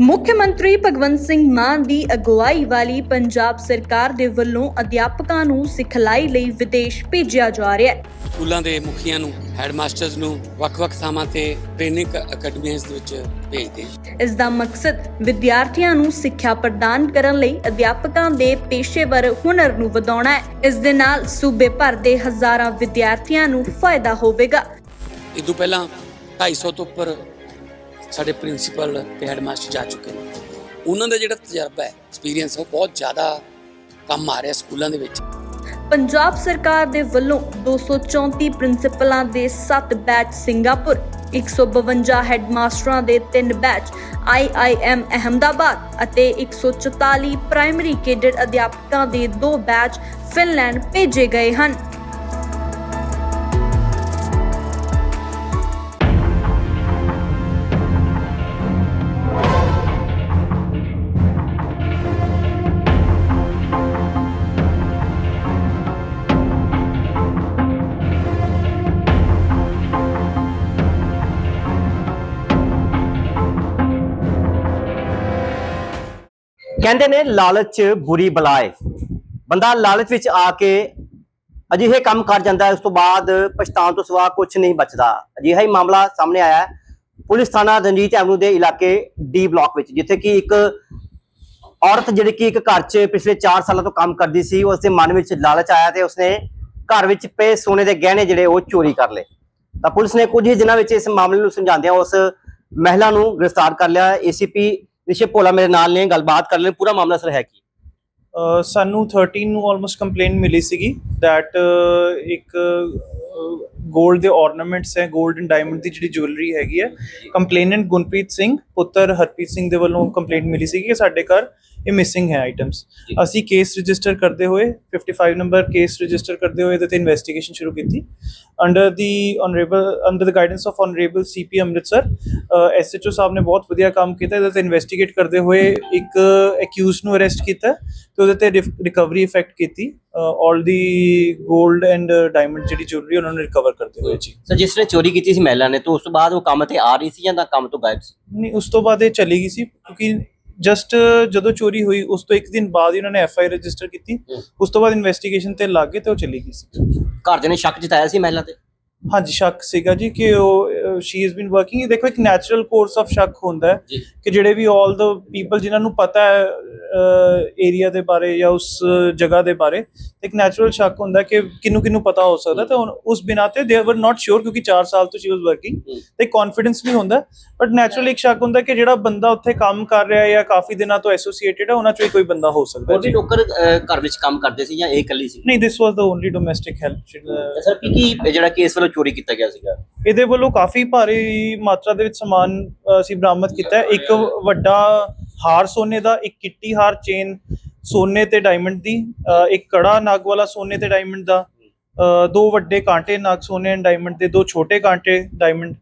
ਮੁੱਖ ਮੰਤਰੀ ਭਗਵੰਤ ਸਿੰਘ ਮਾਨ ਦੀ ਅਗਵਾਈ ਵਾਲੀ ਪੰਜਾਬ ਸਰਕਾਰ ਦੇ ਵੱਲੋਂ ਅਧਿਆਪਕਾਂ ਨੂੰ ਸਿਖਲਾਈ ਲਈ ਵਿਦੇਸ਼ ਭੇਜਿਆ ਜਾ ਰਿਹਾ ਹੈ। ਸਕੂਲਾਂ ਦੇ ਮੁਖੀਆਂ ਨੂੰ ਹੈਡਮਾਸਟਰਸ ਨੂੰ ਵੱਖ-ਵੱਖ ਥਾਵਾਂ ਤੇ ਟ੍ਰੇਨਿੰਗ ਅਕੈਡਮੀਆਂ ਦੇ ਵਿੱਚ ਭੇਜਦੇ ਇਸ ਦਾ ਮਕਸਦ ਵਿਦਿਆਰਥੀਆਂ ਨੂੰ ਸਿੱਖਿਆ ਪ੍ਰਦਾਨ ਕਰਨ ਲਈ ਅਧਿਆਪਕਾਂ ਦੇ ਪੇਸ਼ੇਵਰ ਹੁਨਰ ਨੂੰ ਵਧਾਉਣਾ ਹੈ। ਇਸ ਦੇ ਨਾਲ ਸੂਬੇ ਭਰ ਦੇ ਹਜ਼ਾਰਾਂ ਵਿਦਿਆਰਥੀਆਂ ਨੂੰ ਫਾਇਦਾ ਹੋਵੇਗਾ। ਇਹ ਤੋਂ ਪਹਿਲਾਂ 250 ਤੋਂ ਉੱਪਰ ਸਾਡੇ ਪ੍ਰਿੰਸੀਪਲ ਤੇ ਹੈਡਮਾਸਟਰ ਜਾ ਚੁੱਕੇ ਨੇ। ਉਹਨਾਂ ਦਾ ਜਿਹੜਾ ਤਜਰਬਾ ਹੈ ਐਕਸਪੀਰੀਅੰਸ ਉਹ ਬਹੁਤ ਜ਼ਿਆਦਾ ਕੰਮ ਆ ਰਿਹਾ ਸਕੂਲਾਂ ਦੇ ਵਿੱਚ। ਪੰਜਾਬ ਸਰਕਾਰ ਦੇ ਵੱਲੋਂ 234 ਪ੍ਰਿੰਸੀਪਲਾਂ ਦੇ 7 ਬੈਚ ਸਿੰਗਾਪੁਰ 152 ਹੈਡਮਾਸਟਰਾਂ ਦੇ 3 ਬੈਚ IIM ਅਹਮਦਾਬਾਦ ਅਤੇ 144 ਪ੍ਰਾਇਮਰੀ ਕੇਡਰ ਅਧਿਆਪਕਾਂ ਦੇ 2 ਬੈਚ ਫਿਨਲੈਂਡ ਭੇਜੇ ਗਏ ਹਨ। ਕਹਿੰਦੇ ਨੇ ਲਾਲਚ ਬੁਰੀ ਬਲਾਏ। ਬੰਦਾ ਲਾਲਚ ਵਿੱਚ ਆ ਕੇ ਅਜਿਹੇ ਕੰਮ ਕਰ ਜਾਂਦਾ ਹੈ, ਉਸ ਤੋਂ ਬਾਅਦ ਪਛਤਾਉਣ ਤੋਂ ਸਿਵਾ ਕੁਝ ਨਹੀਂ ਬਚਦਾ। ਅਜਿਹਾ ਹੀ ਮਾਮਲਾ ਸਾਹਮਣੇ ਆਇਆ ਹੈ। ਪੁਲਿਸ ਥਾਣਾ ਰਣਜੀਤ ਐਵਨਿਊ ਦੇ ਇਲਾਕੇ ਡੀ ਬਲਾਕ ਵਿੱਚ, ਜਿੱਥੇ ਕਿ ਇੱਕ ਔਰਤ ਜਿਹੜੀ ਕਿ ਇੱਕ ਘਰ 'ਚ ਪਿਛਲੇ 4 ਸਾਲਾਂ ਤੋਂ ਕੰਮ ਕਰਦੀ ਸੀ ਉਸ ਦੇ ਮਨ ਵਿੱਚ ਲਾਲਚ ਆਇਆ ਤੇ ਉਸਨੇ ਘਰ ਵਿੱਚ ਪਏ ਸੋਨੇ ਦੇ ਗਹਿਣੇ ਜਿਹੜੇ ਉਹ ਚੋਰੀ ਕਰ ਲਏ। ਤਾਂ ਪੁਲਿਸ ਨੇ ਕੁਝ ਹੀ ਦਿਨਾਂ ਵਿੱਚ ਇਸ ਮਾਮਲੇ ਨੂੰ ਸਮਝਾਉਂਦਿਆਂ ਉਸ ਮਹਿਲਾ ਨੂੰ ਗ੍ਰਿਫਤਾਰ ਕਰ ਲਿਆ। ਏਸੀਪੀ ਰਿਸ਼ੇ ਭੋਲਾ ਮੇਰੇ ਨਾਲ ਨੇ, ਗੱਲਬਾਤ ਕਰ ਲੈਣ, ਪੂਰਾ ਮਾਮਲਾ ਸਰ ਹੈ ਕੀ? ਸਾਨੂੰ 13 ਨੂੰ ਆਲਮੋਸਟ ਕੰਪਲੇਂਟ ਮਿਲੀ ਸੀਗੀ ਥੈਟ ਇੱਕ ਗੋਲਡ ਦੇ ornaments ਹੈ 골ਡ ਐਂਡ ਡਾਇਮੰਡ ਦੀ ਜਿਹੜੀ ਜੁਐਲਰੀ ਹੈਗੀ ਹੈ। ਕੰਪਲੇਨੈਂਟ ਗੁਨਪ੍ਰੀਤ ਸਿੰਘ ਪੁੱਤਰ ਹਰਪ੍ਰੀਤ ਸਿੰਘ ਦੇ ਵੱਲੋਂ ਕੰਪਲੇਂਟ ਮਿਲੀ ਸੀਗੀ ਕਿ ਸਾਡੇ ਘਰ ਇਹ ਮਿਸਿੰਗ ਹੈ ਆਈਟਮਸ ਅਸੀਂ ਕੇਸ ਰਜਿਸਟਰ ਕਰਦੇ ਹੋਏ 55 ਨੰਬਰ ਕੇਸ ਰਜਿਸਟਰ ਕਰਦੇ ਹੋਏ ਇਹਦੇ ਤੇ ਇਨਵੈਸਟੀਗੇਸ਼ਨ ਸ਼ੁਰੂ ਕੀਤੀ। Under the honourable under the guidance of honourable CP Amritsar SHO ਸਾਹਿਬ ਨੇ ਬਹੁਤ ਵਧੀਆ ਕੰਮ ਕੀਤਾ। ਇਹਦੇ ਤੇ ਇਨਵੈਸਟੀਗੇਟ ਕਰਦੇ ਹੋਏ ਇੱਕ ਅਕਿਊਜ਼ ਨੂੰ ਅਰੈਸਟ ਕੀਤਾ ਤੇ ਉਹਦੇ ਤੇ ਰਿਕਵਰੀ ਇਫੈਕਟ ਕੀਤੀ। ਆਲ ਦੀ 골ਡ ਐਂਡ ਡਾਇਮੰਡ ਜਿਹੜੀ ਜੁਐਲਰੀ ਉਹਨਾਂ ਨੂੰ ਰਿਕਵਰ ਕਰਦੇ ਹੋਏ ਜੀ। ਸਰ ਜਿਸ ਨੇ ਚੋਰੀ ਕੀਤੀ ਸੀ ਮਹਿਲਾ ਨੇ ਤਾਂ ਉਸ ਤੋਂ ਬਾਅਦ ਉਹ ਕੰਮ ਤੇ ਆ ਰਹੀ ਸੀ ਜਾਂ ਤਾਂ ਕੰਮ ਤੋਂ ਗਾਇਬ ਸੀ? ਨਹੀਂ ਉਸ ਤੋਂ ਬਾਅਦ ਇਹ ਚਲੀ ਗਈ ਸੀ ਕਿਉਂਕਿ ਜਸਟ ਜਦੋਂ ਚੋਰੀ ਹੋਈ ਉਸ ਤੋਂ ਇੱਕ ਦਿਨ ਬਾਅਦ ਹੀ ਉਹਨਾਂ ਨੇ ਐਫ ਆਈ ਰਜਿਸਟਰ ਕੀਤੀ। ਉਸ ਤੋਂ ਬਾਅਦ ਇਨਵੈਸਟੀਗੇਸ਼ਨ ਤੇ ਲੱਗ ਗਏ ਤੇ ਉਹ ਚਲੀ ਗਈ ਸੀ। ਘਰ ਦੇ ਨੇ ਸ਼ੱਕ ਜਤਾਇਆ ਸੀ ਮਹਿਲਾ ਤੇ? ਹਾਂਜੀ ਸ਼ੱਕ ਸੀਗਾ ਜੀ ਕਿ ਉਹ ਸ਼ੀ ਹੈਜ਼ ਬੀਨ ਵਰਕਿੰਗ ਦੇਖੋ ਇੱਕ ਨੈਚੁਰਲ ਕੋਰਸ ਆਫ ਸ਼ੱਕ ਹੁੰਦਾ ਹੈ ਕਿ ਜਿਹੜੇ ਵੀ 올 ਦ ਪੀਪਲ ਜਿਨ੍ਹਾਂ ਨੂੰ ਪਤਾ ਹੈ ਏਰੀਆ ਦੇ ਬਾਰੇ ਜਾਂ ਉਸ ਜਗ੍ਹਾ ਦੇ ਬਾਰੇ ਇੱਕ ਨੈਚੁਰਲ ਸ਼ੱਕ ਹੁੰਦਾ ਕਿ ਕਿਨੂੰ ਕਿਨੂੰ ਪਤਾ ਹੋ ਸਕਦਾ ਤੇ ਉਸ ਬਿਨਾ ਤੇ ਦੇ ਵਰ ਨਾਟ ਸ਼ੋਰ ਕਿਉਂਕਿ 4 ਸਾਲ ਤੋਂ ਸ਼ੀ ਵਾਸ ਵਰਕਿੰਗ। ਤੇ ਕੌਨਫੀਡੈਂਸ ਵੀ ਹੁੰਦਾ ਬਟ ਨੈਚੁਰਲ ਇੱਕ ਸ਼ੱਕ ਹੁੰਦਾ ਕਿ ਜਿਹੜਾ ਬੰਦਾ ਉੱਥੇ ਕੰਮ ਕਰ ਰਿਹਾ ਹੈ ਜਾਂ ਕਾਫੀ ਦਿਨਾਂ ਤੋਂ ਐਸੋਸੀਏਟਿਡ ਹੈ ਉਹਨਾਂ ਚੋਂ ਕੋਈ ਬੰਦਾ ਹੋ ਸਕਦਾ ਹੈ ਲੋਕਰ ਅਹ, ਘਰ ਵਿੱਚ ਕੰਮ ਕਰਦੇ ਸੀ ਜਾਂ ਇਹ ਇਕੱਲੀ ਸੀ? ਨਹੀਂ this was the only domestic help sir ਕੀ ਕੀ ਜਿਹੜਾ ਕੇਸ ਵੱਲੋਂ ਚੋਰੀ ਕੀਤਾ ਗਿਆ ਸੀਗਾ। ਇਹਦੇ ਵੱਲੋਂ ਕਾਫੀ ਭਾਰੀ ਮਾਤਰਾ ਦੇ ਵਿੱਚ ਸਮਾਨ ਅ, ਅਸੀਂ ਬਰਾਮਦ ਕੀਤਾ ਹੈ। ਇੱਕ ਵੱਡਾ ਹਾਰ ਸੋਨੇ ਦਾ ਇੱਕ ਕਿੱਟੀ ਹਾਰ ਚੇਨ ਸੋਨੇ ਤੇ ਡਾਇਮੰਡ ਦੀ ਅ, ਇੱਕ ਕੜਾ ਨਗ ਵਾਲਾ ਸੋਨੇ ਤੇ ਡਾਇਮੰਡ ਦਾ ਅ, ਦੋ ਵੱਡੇ ਕਾਂਟੇ ਨਗ ਸੋਨੇ ਐਂਡ ਡਾਇਮੰਡ ਦੇ ਦੋ ਛੋਟੇ ਕਾਂਟੇ ਡਾਇਮੰਡ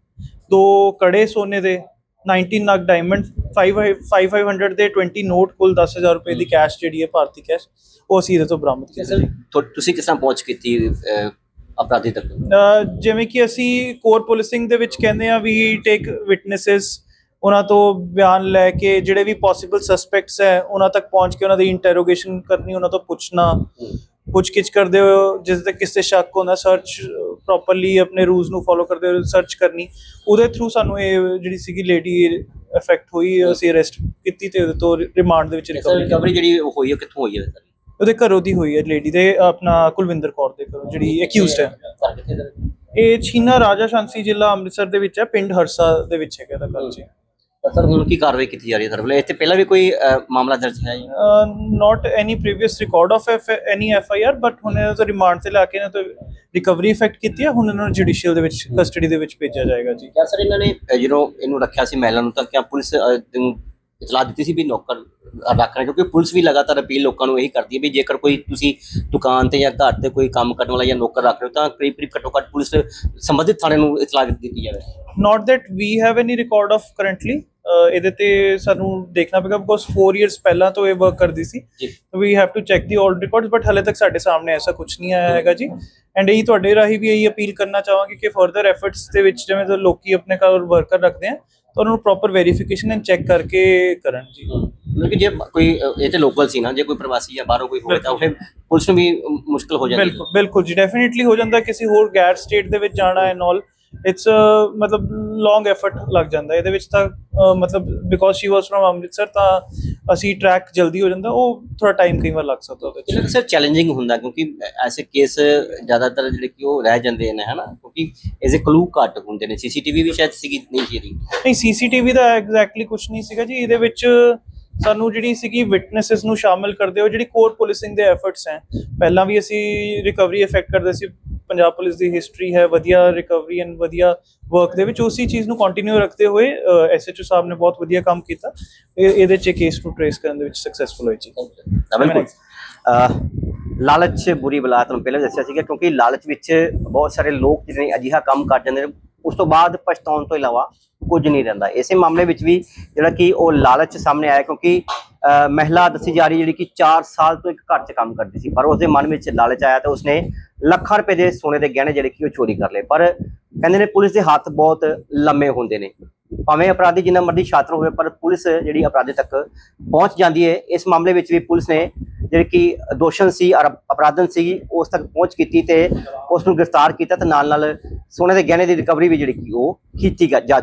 ਦੋ ਕੜੇ ਸੋਨੇ ਦੇ 19 ਨਗ ਡਾਇਮੰਡ 5500 ਦੇ 20 ਨੋਟ ਕੁੱਲ 10000 ਰੁਪਏ ਦੀ ਕੈਸ਼ ਜਿਹੜੀ ਹੈ ਭਾਰਤੀ ਕੈਸ਼ ਉਹ ਅਸੀਂ ਇਹਦੇ ਤੋਂ ਬਰਾਮਦ ਕੀਤੀ ਸਰ ਤੁ- ਤੁਸੀਂ ਕਿਸ ਤਰ੍ਹਾਂ ਪਹੁੰਚ ਕੀਤੀ ਅਹ, ਅਪਰਾਧੀ ਤੱਕ? ਜਿਵੇਂ ਕਿ ਅਸੀਂ ਕੋਰ ਪੁਲਿਸਿੰਗ ਦੇ ਵਿੱਚ ਕਹਿੰਦੇ ਆ ਵੀ ਟੇਕ ਵਿਟਨੈਸਸ ਉਹਨਾਂ ਤੋਂ ਬਿਆਨ ਲੈ ਕੇ ਜਿਹੜੇ ਵੀ ਪੋਸੀਬਲ ਸਸਪੈਕਟਸ ਹੈ ਉਹਨਾਂ ਤੱਕ ਪਹੁੰਚ ਕੇ ਉਹਨਾਂ ਦੀ ਇੰਟਰੋਗੇਸ਼ਨ ਕਰਨੀ ਉਹਨਾਂ ਤੋਂ ਪੁੱਛਣਾ ਪੁੱਛਗਿੱਛ ਕਰਦੇ ਹੋ ਜਿਸ ਤੇ ਕਿਸੇ ਸ਼ੱਕ ਹੁੰਦਾ ਸਰਚ ਪ੍ਰੋਪਰਲੀ ਆਪਣੇ ਰੂਲਸ ਨੂੰ ਫੋਲੋ ਕਰਦੇ ਹੋਏ ਸਰਚ ਕਰਨੀ। ਉਹਦੇ ਥਰੂ ਸਾਨੂੰ ਇਹ ਜਿਹੜੀ ਸੀਗੀ ਲੇਡੀ ਇਫੈਕਟ ਹੋਈ ਅਸੀਂ ਅਰੈਸਟ ਕੀਤੀ ਤੇ ਉਹਦੇ ਤੋਂ ਰਿਮਾਂਡ ਦੇ ਵਿੱਚ ਰਿਕਵਰੀ ਰਿਕਵਰੀ ਜਿਹੜੀ ਹੋਈ ਹੈ ਕਿੱਥੋਂ ਹੋਈ ਹੈ? ਉਹਦੇ ਘਰੋਂ ਦੀ ਹੋਈ ਹੈ ਲੇਡੀ ਦੇ ਆਪਣਾ ਕੁਲਵਿੰਦਰ ਕੌਰ ਦੇ ਘਰੋਂ ਜਿਹੜੀ ਅਕਿਊਜ਼ਡ ਹੈ। ਕਿੱਥੇ ਇਹ ਛੀਨਾ ਰਾਜਾ ਸ਼ਾਂਸੀ ਜ਼ਿਲ੍ਹਾ ਅੰਮ੍ਰਿਤਸਰ ਦੇ ਵਿੱਚ ਹੈ ਪਿੰਡ ਹਰਸਾ ਦੇ ਵਿੱਚ ਹੈਗਾ ਦਾ ਘਰ ਜੀ। ਤਾਂ ਸਰ ਹੁਣ ਕੀ ਕਾਰਵਾਈ ਕੀਤੀ ਜਾ ਰਹੀ ਹੈ ਸਰ ਇੱਥੇ ਪਹਿਲਾਂ ਵੀ ਕੋਈ ਅਹ, ਮਾਮਲਾ ਦਰਜ ਹੈ ਜੀ? Not any previous record of any F I R but ਹੁਣ ਇਹਨਾਂ ਤੋਂ ਰਿਮਾਂਡ ਤੇ ਲਾ ਕੇ ਇਹਨਾਂ ਤੋਂ ਰਿਕਵਰੀ ਇਫੈਕਟ ਕੀਤੀ ਹੈ ਹੁਣ ਇਹਨਾਂ ਨੂੰ ਜੁਡੀਸ਼ੀਅਲ ਦੇ ਵਿੱਚ ਕਸਟਡੀ ਦੇ ਵਿੱਚ ਭੇਜਿਆ ਜਾਏਗਾ ਜੀ। ਕਿਆ ਸਰ ਇਹਨਾਂ ਨੇ ਅਹ, ਜਦੋਂ ਇਹਨੂੰ ਰੱਖਿਆ ਸੀ ਮਹਿਲਾ ਨੂੰ ਤਾਂ ਕਿਆ ਪੁਲਿਸ ਅਹ, ਨੂੰ ਇਤਲਾਹ ਦਿੱਤੀ ਸੀ ਵੀ ਨੌਕਰ ਰੱਖਣਾ ਕਿਉਂਕਿ ਪੁਲਿਸ ਵੀ ਲਗਾਤਾਰ ਅਪੀਲ ਲੋਕਾਂ ਨੂੰ ਇਹੀ ਕਰਦੀ ਹੈ ਵੀ ਜੇਕਰ ਕੋਈ ਤੁਸੀਂ ਦੁਕਾਨ ਤੇ ਜਾਂ ਘਰ ਤੇ ਕੋਈ ਕੰਮ ਕਰਨ ਵਾਲਾ ਜਾਂ ਨੌਕਰ ਰੱਖ ਰਹੇ ਹੋ ਤਾਂ ਕਰੀਬ ਕਰੀਬ ਘੱਟੋ ਘੱਟ ਪੁਲਿਸ ਸੰਬੰਧਿਤ ਥਾਣੇ ਨੂੰ ਇਤਲਾਹ ਦਿੱਤੀ ਜਾਵੇ। That we have any record of currently ਅਹ ਇਹਦੇ ਤੇ ਸਾਨੂੰ ਦੇਖਣਾ ਪਏਗਾ ਬਿਕੋਜ਼ 4 ਇਅਰਸ ਪਹਿਲਾਂ ਤੋਂ ਇਹ ਵਰਕ ਕਰਦੀ ਸੀ। ਵੀ have to check the all records but ਹਲੇ ਤੱਕ ਸਾਡੇ ਸਾਹਮਣੇ ਐਸਾ ਕੁਝ ਨਹੀਂ ਆਇਆ ਹੈਗਾ ਜੀ। ਐਂਡ ਇਹੀ ਤੁਹਾਡੇ ਰਾਹੀਂ ਵੀ ਇਹੀ ਅਪੀਲ ਕਰਨਾ ਚਾਹਾਂਗੇ ਕਿ ਫਰਦਰ ਐਫਰਟਸ ਦੇ ਵਿੱਚ ਜਿਵੇਂ ਲੋਕੀ ਆਪਣੇ ਕੋਲ ਵਰਕਰ ਰੱਖਦੇ ਆ ਤਾਂ ਉਹਨਾਂ ਨੂੰ ਪ੍ਰੋਪਰ ਵੈਰੀਫਿਕੇਸ਼ਨ ਐਂਡ ਚੈੱਕ ਕਰਕੇ ਕਰਨ ਜੀ। ਮਤਲਬ ਕਿ ਜੇ ਕੋਈ ਇਹ ਤੇ ਲੋਕਲ ਸੀ ਨਾ ਜੇ ਕੋਈ ਪ੍ਰਵਾਸੀ ਜਾਂ ਬਾਹਰੋਂ ਕੋਈ ਹੋਵੇ ਤਾਂ ਉਹ ਪੁਲਿਸ ਨੂੰ ਵੀ ਮੁਸ਼ਕਲ ਹੋ ਜਾਂਦੀ ਬਿਲਕੁਲ ਬਿਲਕੁਲ ਜੀ। ਡੈਫੀਨਿਟਲੀ ਹੋ ਜਾਂਦਾ ਕਿਸੇ ਹੋਰ ਗੈਰ ਸਟੇਟ ਦੇ ਵਿੱਚ ਜਾਣਾ ਐਂਡ ਆਲ ਇਟਸ ਮਤਲਬ ਲੌਂਗ ਐਫਰਟ ਲੱਗ ਜਾਂਦਾ। ਇਹਦੇ ਵਿੱਚ ਤਾਂ ਮਤਲਬ because she was from Amritsar ਤਾਂ ਅਸੀਂ ਟਰੈਕ ਜਲਦੀ ਹੋ ਜਾਂਦਾ ਉਹ ਥੋੜਾ ਟਾਈਮ ਕਈ ਵਾਰ ਲੱਗ ਸਕਦਾ ਉਹਦੇ ਵਿੱਚ ਸਰ ਚੈਲੰਜਿੰਗ ਹੁੰਦਾ ਕਿਉਂਕਿ ਐਸੇ ਕੇਸ ਜ਼ਿਆਦਾਤਰ ਜਿਹੜੇ ਕਿ ਉਹ ਰਹਿ ਜਾਂਦੇ ਨੇ ਹਨਾ? ਕਿਉਂਕਿ ਇਸੇ ਕਲੂ ਘੱਟ ਹੁੰਦੇ ਨੇ। ਸੀਸੀਟੀਵੀ ਵੀ ਸ਼ਾਇਦ ਸੀਗੀ ਨਹੀਂ ਸੀ ਇਹਦੀ। ਨਹੀਂ ਸੀਸੀਟੀਵੀ ਦਾ ਐਗਜ਼ੈਕਟਲੀ ਕੁਝ ਨਹੀਂ ਸੀਗਾ ਜੀ। ਇਹਦੇ ਵਿੱਚ ਸਾਨੂੰ ਜਿਹੜੀ ਸੀਗੀ ਵਿਟਨੈਸਸ ਨੂੰ ਸ਼ਾਮਿਲ ਕਰਦੇ ਹੋ ਜਿਹੜੀ ਕੋਰ ਪੁਲਿਸਿੰਗ ਦੇ ਐਫਰਟਸ ਹੈ। ਪਹਿਲਾਂ ਵੀ ਅਸੀਂ ਰਿਕਵਰੀ ਇਫੈਕਟ ਕਰਦੇ ਸੀ ਪੰਜਾਬ ਪੁਲਿਸ ਦੀ ਹਿਸਟਰੀ ਹੈ ਵਧੀਆ ਰਿਕਵਰੀ ਐਂਡ ਵਧੀਆ ਵਰਕ ਦੇ ਵਿੱਚ ਉਸੇ ਚੀਜ਼ ਨੂੰ ਕੰਟੀਨਿਊ ਰੱਖਦੇ ਹੋਏ ਐਸਐਚਓ ਸਾਹਿਬ ਨੇ ਬਹੁਤ ਵਧੀਆ ਕੰਮ ਕੀਤਾ। ਇਹ- ਇਹਦੇ ਚ ਕੇਸ ਨੂੰ ਟ੍ਰੇਸ ਕਰਨ ਦੇ ਵਿੱਚ ਸਕਸੈਸਫੁਲ ਹੋਏ ਜੀ। ਬਿਲਕੁਲ ਲਾਲਚ ਬੁਰੀ ਬਲਾ ਤੁਹਾਨੂੰ ਪਹਿਲਾਂ ਦੱਸਿਆ ਸੀਗਾ ਕਿਉਂਕਿ ਲਾਲਚ ਵਿੱਚ ਬਹੁਤ ਸਾਰੇ ਲੋਕ ਜਿਹੜੇ ਅਜਿਹਾ ਕੰਮ ਕਰ ਜਾਂਦੇ ਨੇ ਉਸ ਤੋਂ ਬਾਅਦ ਪਛਤਾਉਣ ਤੋਂ ਇਲਾਵਾ ਕੁਝ ਨਹੀਂ ਰਹਿੰਦਾ। ਇਸੇ ਮਾਮਲੇ ਵਿੱਚ ਵੀ ਜਿਹੜਾ ਕਿ ਉਹ ਲਾਲਚ ਸਾਹਮਣੇ ਆਇਆ ਕਿਉਂਕਿ ਮਹਿਲਾ ਦੱਸੀ ਜਾ ਰਹੀ ਜਿਹੜੀ ਕਿ 4 ਸਾਲ ਤੋਂ ਇੱਕ ਘਰ 'ਚ ਕੰਮ ਕਰਦੀ ਸੀ, ਪਰ ਉਸਦੇ ਮਨ ਵਿੱਚ ਲਾਲਚ ਆਇਆ ਤਾਂ ਉਸਨੇ ਲੱਖਾਂ ਰੁਪਏ ਦੇ ਸੋਨੇ ਦੇ ਗਹਿਣੇ ਜਿਹੜੇ ਕਿ ਉਹ ਚੋਰੀ ਕਰ ਲਏ। ਪਰ ਕਹਿੰਦੇ ਨੇ ਪੁਲਿਸ ਦੇ ਹੱਥ ਬਹੁਤ ਲੰਮੇ ਹੁੰਦੇ ਨੇ। ਭਾਵੇਂ ਅਪਰਾਧੀ ਜਿੰਨਾ ਮਰਜ਼ੀ ਛਾਤਰ ਹੋਵੇ, ਪਰ ਪੁਲਿਸ ਜਿਹੜੀ ਅਪਰਾਧੀ ਤੱਕ ਪਹੁੰਚ ਜਾਂਦੀ ਹੈ। ਇਸ ਮਾਮਲੇ ਵਿੱਚ ਵੀ ਪੁਲਿਸ ਨੇ ਜਿਹੜੀ ਕਿ ਦੋਸ਼ਣ ਸੀ ਔਰ ਅਪਰਾਧਨ ਸੀ, ਉਸ ਤੱਕ ਪਹੁੰਚ ਕੀਤੀ ਤੇ ਉਸ ਨੂੰ ਗ੍ਰਿਫਤਾਰ ਕੀਤਾ ਤੇ ਨਾਲ ਨਾਲ ਸੋਨੇ ਦੇ ਗਹਿਣੇ ਦੀ ਰਿਕਵਰੀ ਵੀ ਜਿਹੜੀ ਕਿ ਉਹ ਕੀਤੀ ਗਾ- ਜਾ